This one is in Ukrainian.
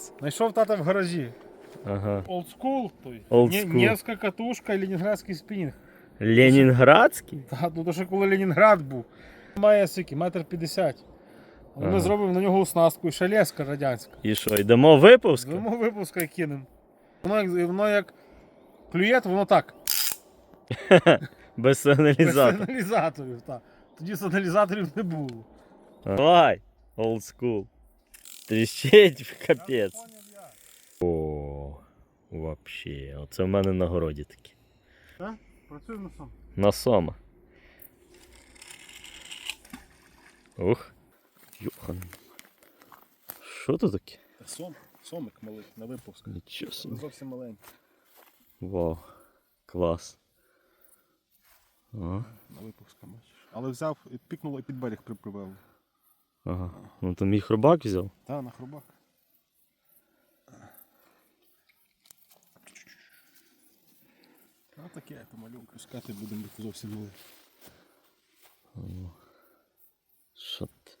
Референс. Знайшов тата в гаражі. Ага. Олдскул той. Old school. Невська катушка і Ленінградський спінінг. Ленінградський? Та, ну то ще коли Ленінград був. Має скільки, метр п'ятдесят. Ми Ага. зробимо на нього оснастку і шалеска радянська. І що, йдемо випуск? Зробимо випуска кинемо. Воно як, воно як клює, то воно так. Без Без сигналізатора. сигналізаторів. Так. Тоді сигналізаторів не було. Давай, old school. Тріщить капець. О, вообще. Оце в мене на городі такі. Так? Працює на сам. На сома. Ух. Йохан. Що тут таке? Сом, сомик малий на випуск. Нічого собі. Зовсім маленький. Вау. Клас. О, На випуск, бачиш. Але взяв, і пікнуло і під берег припливав. Ага. Ну то мій хробак взяв. Та, на хрубак. А таке, то скати будемо зовсім. Що ти?